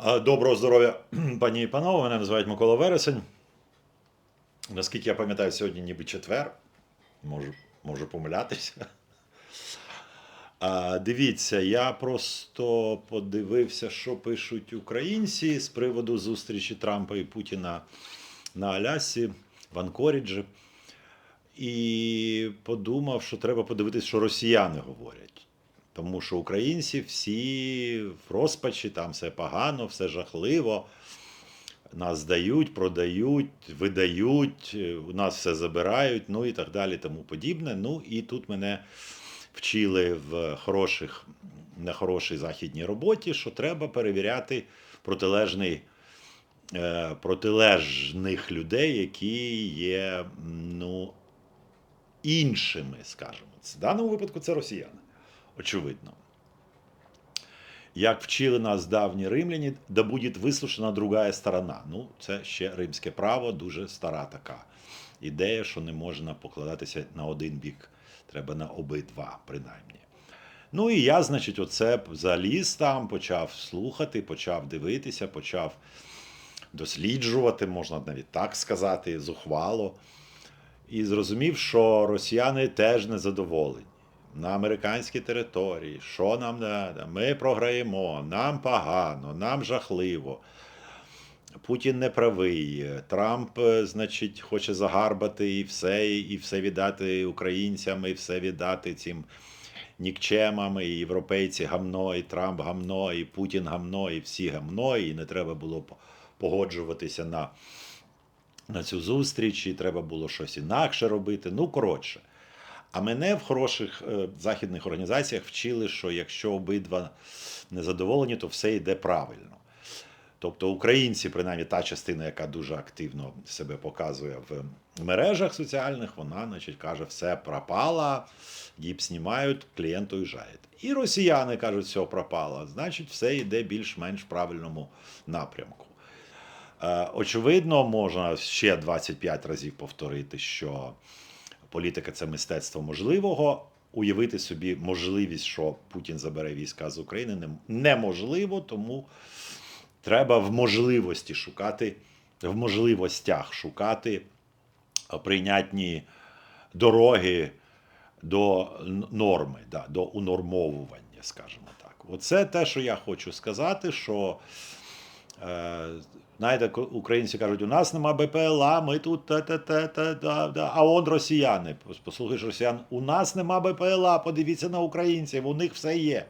Доброго здоров'я, пані і панове. Мене називають Микола Вересень. Наскільки я пам'ятаю, сьогодні ніби четвер. Можу, можу помилятися. А, дивіться, я просто подивився, що пишуть українці з приводу зустрічі Трампа і Путіна на Алясі в Анкоріджі. І подумав, що треба подивитися, що росіяни говорять. Тому що українці всі в розпачі, там все погано, все жахливо. Нас здають, продають, видають, у нас все забирають, ну і так далі, тому подібне. Ну і тут мене вчили в хороших, на західній роботі, що треба перевіряти протилежний, е, протилежних людей, які є ну, іншими, скажімо. В даному випадку це росіяни очевидно. Як вчили нас давні римляні, да буде вислушана другая сторона. Ну, це ще римське право, дуже стара така ідея, що не можна покладатися на один бік, треба на обидва, принаймні. Ну і я, значить, оце заліз там, почав слухати, почав дивитися, почав досліджувати, можна навіть так сказати, зухвало. І зрозумів, що росіяни теж не задоволені на американській території, що нам треба, ми програємо, нам погано, нам жахливо. Путін не правий, Трамп, е, значить, хоче загарбати і все, і все віддати українцям, і все віддати цим нікчемам, і європейці гамно, і Трамп гамно, і Путін гамно, і всі гамно, і не треба було погоджуватися на, на цю зустріч, і треба було щось інакше робити. Ну, коротше. А мене в хороших е, західних організаціях вчили, що якщо обидва незадоволені, то все йде правильно. Тобто українці, принаймні та частина, яка дуже активно себе показує в мережах соціальних, вона значить, каже, все пропало, діп знімають, клієнт уїжджає. І росіяни кажуть, все пропало, значить, все йде більш-менш в правильному напрямку. Е, Очевидно, можна ще 25 разів повторити, що політика це мистецтво можливого. Уявити собі можливість, що Путін забере війська з України, неможливо, тому треба в можливості шукати, в можливостях шукати прийнятні дороги до норми, да, до унормовування, скажімо так. Оце те, що я хочу сказати, що е, Знаєте, українці кажуть, у нас нема БПЛА, ми тут та та та та та та а он росіяни. Послухаєш росіян, у нас нема БПЛА, подивіться на українців, у них все є.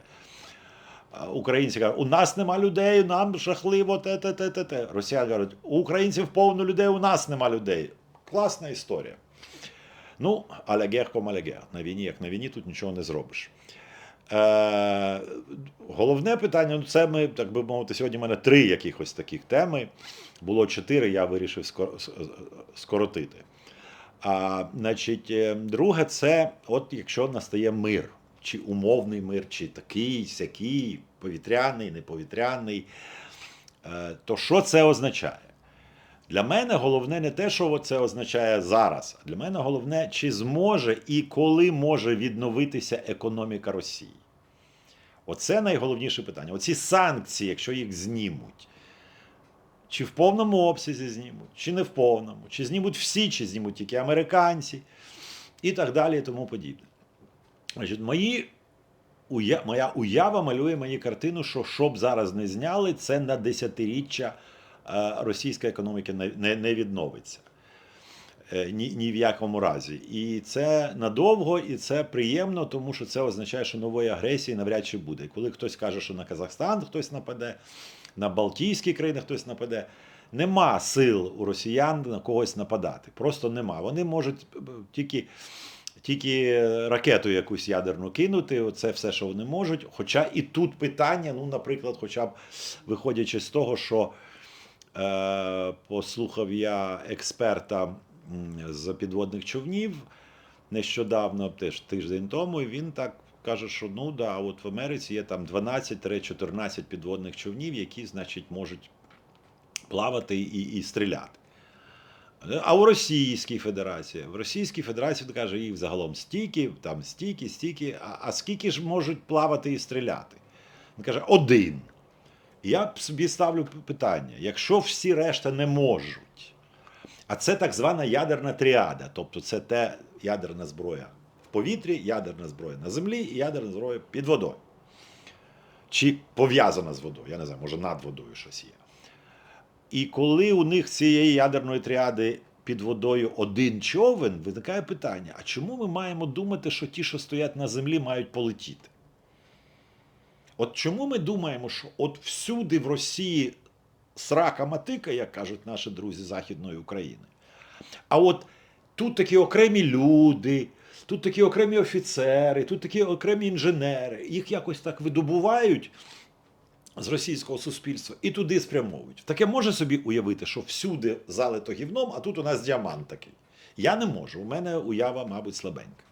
Українці кажуть, у нас нема людей, нам жахливо те те те те те Росіяни кажуть, у українців повно людей, у нас нема людей. Класна історія. Ну, алегер ком алегер. На війні, як на війні, тут нічого не зробиш. Е, Головне питання ну це ми, так би мовити, сьогодні в мене три якихось таких теми. Було чотири, я вирішив скоротити. А, значить, е, Друге, це от якщо настає мир, чи умовний мир, чи такий, сякий, повітряний, неповітряний, е, то що це означає? Для мене головне не те, що це означає зараз. Для мене головне, чи зможе і коли може відновитися економіка Росії. Оце найголовніше питання. Оці санкції, якщо їх знімуть, чи в повному обсязі знімуть, чи не в повному, чи знімуть всі, чи знімуть тільки американці, і так далі, і тому подібне. Значить, мої, Моя уява малює мені картину, що щоб зараз не зняли, це на десятиріччя російська економіка не, відновиться. Е, ні, ні в якому разі. І це надовго, і це приємно, тому що це означає, що нової агресії навряд чи буде. Коли хтось каже, що на Казахстан хтось нападе, на Балтійські країни хтось нападе. Нема сил у росіян на когось нападати. Просто нема. Вони можуть е, тільки тільки ракету якусь ядерну кинути. Це все, що вони можуть. Хоча і тут питання, ну, наприклад, хоча б виходячи з того, що е, послухав я експерта з підводних човнів нещодавно, теж тиждень тому, і він так каже, що ну да, от в Америці є там 12-14 підводних човнів, які, значить, можуть плавати і, і стріляти. А у Російській Федерації, в Російській Федерації каже, їх загалом стільки, там стільки, стільки, а, а скільки ж можуть плавати і стріляти? Він каже, один. Я собі ставлю питання: якщо всі решта не можуть, а це так звана ядерна тріада, тобто це те ядерна зброя в повітрі, ядерна зброя на землі і ядерна зброя під водою. Чи пов'язана з водою, я не знаю, може над водою щось є. І коли у них цієї ядерної тріади під водою один човен, виникає питання: а чому ми маємо думати, що ті, що стоять на землі, мають полетіти? От чому ми думаємо, що от всюди в Росії срака матика, як кажуть наші друзі Західної України. А от тут такі окремі люди, тут такі окремі офіцери, тут такі окремі інженери, їх якось так видобувають з російського суспільства і туди спрямовують. Таке може собі уявити, що всюди залито гівном, а тут у нас діамант такий. Я не можу. У мене уява, мабуть, слабенька.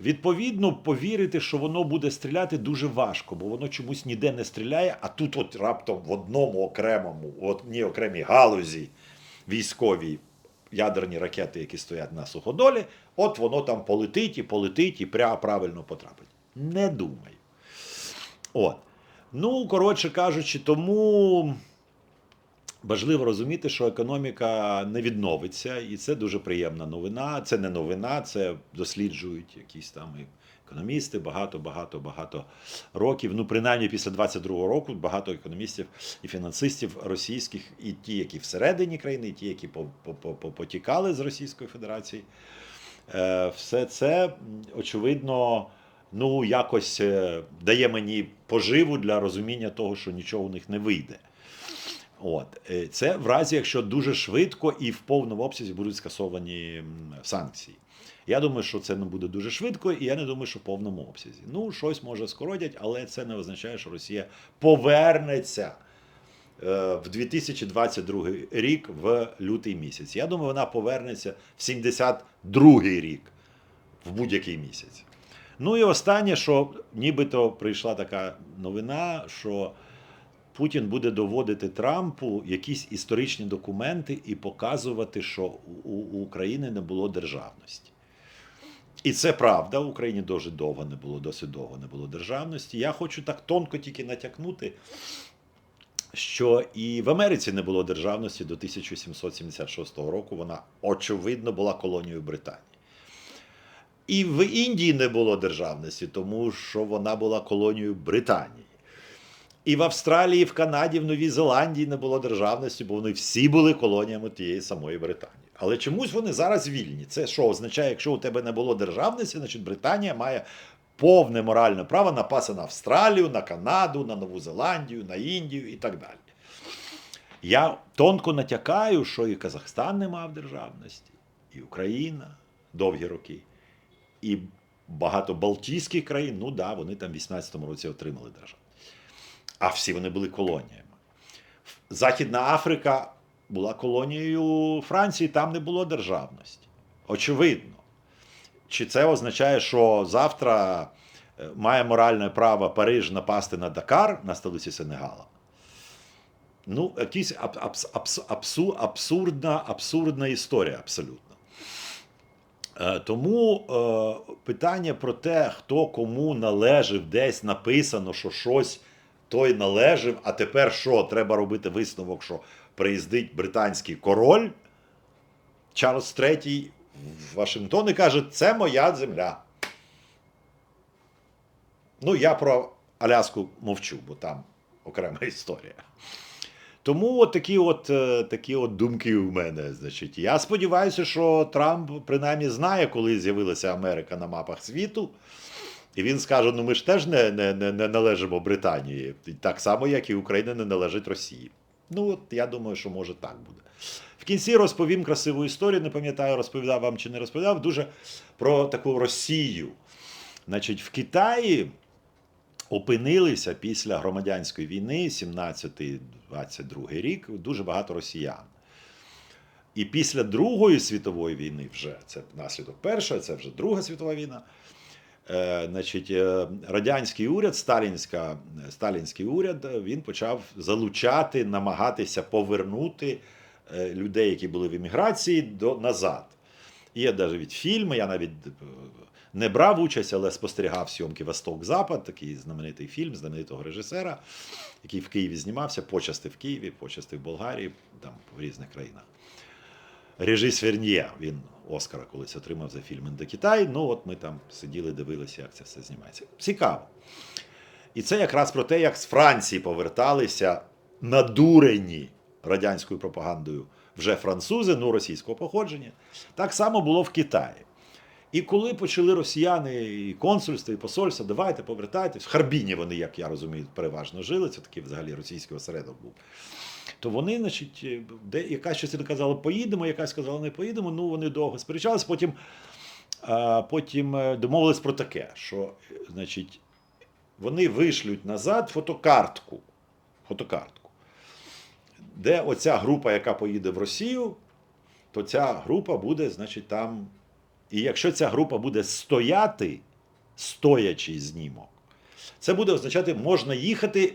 Відповідно, повірити, що воно буде стріляти, дуже важко, бо воно чомусь ніде не стріляє, а тут, от раптом в одному окремому, в одній окремій галузі військовій ядерні ракети, які стоять на суходолі, от воно там полетить і полетить і пря- правильно потрапить. Не думаю. От. Ну, коротше кажучи, тому важливо розуміти, що економіка не відновиться, і це дуже приємна новина. Це не новина, це досліджують якісь там економісти багато, багато, багато років. Ну, принаймні після 22-го року багато економістів і фінансистів російських, і ті, які всередині країни, і ті, які по- по- по- по- потікали з Російської Федерації. Е, Все це, очевидно, ну, якось е, дає мені поживу для розуміння того, що нічого у них не вийде. От. Е, Це в разі, якщо дуже швидко і в повному обсязі будуть скасовані санкції. Я думаю, що це не буде дуже швидко, і я не думаю, що в повному обсязі. Ну, щось може скоротять, але це не означає, що Росія повернеться е, в 2022 рік в лютий місяць. Я думаю, вона повернеться в 72 рік в будь-який місяць. Ну і останнє, що нібито прийшла така новина, що Путін буде доводити Трампу якісь історичні документи і показувати, що у, України не було державності. І це правда, в Україні дуже довго не було, досить довго не було державності. Я хочу так тонко тільки натякнути, що і в Америці не було державності до 1776 року. Вона очевидно була колонією Британії. І в Індії не було державності, тому що вона була колонією Британії. І в Австралії, і в Канаді, в Новій Зеландії не було державності, бо вони всі були колоніями тієї самої Британії. Але чомусь вони зараз вільні. Це що означає, якщо у тебе не було державності, значить Британія має повне моральне право напасти на Австралію, на Канаду, на Нову Зеландію, на Індію і так далі. Я тонко натякаю, що і Казахстан не мав державності, і Україна довгі роки, і багато Балтійських країн, ну да, вони там в 18-му році отримали державу. А всі вони були колоніями. Західна Африка була колонією Франції, там не було державності. Очевидно. Чи це означає, що завтра е, має моральне право Париж напасти на Дакар на столиці Сенегала? Ну, якась аб- абс- абс- абсу- абсурдна, абсурдна історія абсолютно. Е, Тому е, питання про те, хто кому належив, десь написано, що щось той належив, а тепер що? Треба робити висновок, що приїздить британський король. Чарльз III в Вашингтон і каже, це моя земля. Ну, я про Аляску мовчу, бо там окрема історія. Тому от такі от, е, такі от думки у мене. Значить. Я сподіваюся, що Трамп принаймні знає, коли з'явилася Америка на мапах світу. І він скаже: ну ми ж теж не, не, не, не належимо Британії, так само, як і Україна не належить Росії. Ну, от я думаю, що може так буде. В кінці розповім красиву історію. Не пам'ятаю, розповідав вам чи не розповідав, дуже про таку Росію. Значить, в Китаї опинилися після громадянської війни, 17-22 рік, дуже багато росіян. І після Другої світової війни, вже це наслідок першої, це вже Друга світова війна. Е, значить, е, радянський уряд, сталінська, сталінський уряд, він почав залучати, намагатися повернути е, людей, які були в еміграції, до, назад. Є навіть фільми, я навіть не брав участь, але спостерігав зйомки Восток-Запад, такий знаменитий фільм знаменитого режисера, який в Києві знімався, почасти в Києві, почасти в Болгарії, там в різних країнах. Режис Верньє, він Оскара колись отримав за фільм Індокитай. Ну, от ми там сиділи, дивилися, як це все знімається. Цікаво. І це якраз про те, як з Франції поверталися надурені радянською пропагандою вже французи, ну російського походження. Так само було в Китаї. І коли почали росіяни і консульство, і посольство, давайте повертайтесь. В Харбіні вони, як я розумію, переважно жили. Це такий взагалі російський осередок був. То вони, значить, де якась частина казала, поїдемо, якась казала, не поїдемо. Ну вони довго сперечались. Потім, потім е, домовились про таке, що, е, значить, вони вишлють назад фотокартку. Фотокартку. Де оця група, яка поїде в Росію, то ця група буде, значить, там. І якщо ця група буде стояти, стоячий знімок, це буде означати, можна їхати, е,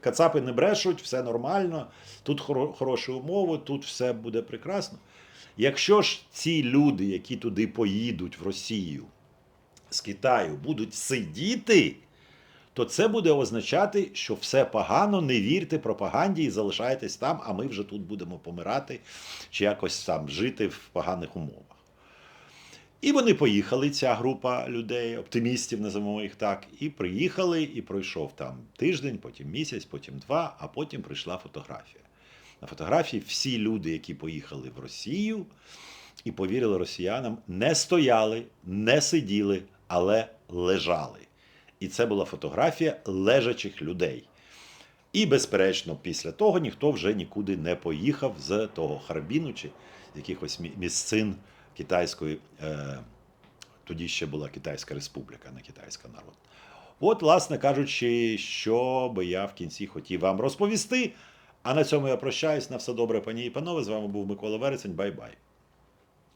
кацапи не брешуть, все нормально, тут хоро- хороші умови, тут все буде прекрасно. Якщо ж ці люди, які туди поїдуть в Росію з Китаю, будуть сидіти, то це буде означати, що все погано, не вірте пропаганді і залишайтесь там, а ми вже тут будемо помирати чи якось там жити в поганих умовах. І вони поїхали, ця група людей, оптимістів, називаємо їх так, і приїхали, і пройшов там тиждень, потім місяць, потім два, а потім прийшла фотографія. На фотографії всі люди, які поїхали в Росію і повірили росіянам, не стояли, не сиділи, але лежали. І це була фотографія лежачих людей. І, безперечно, після того ніхто вже нікуди не поїхав з того Харбіну чи якихось місцин китайської. Е, тоді ще була Китайська Республіка, не китайська народ. От, власне кажучи, що би я в кінці хотів вам розповісти. А на цьому я прощаюсь. На все добре, пані і панове. З вами був Микола Вересень. Бай-бай.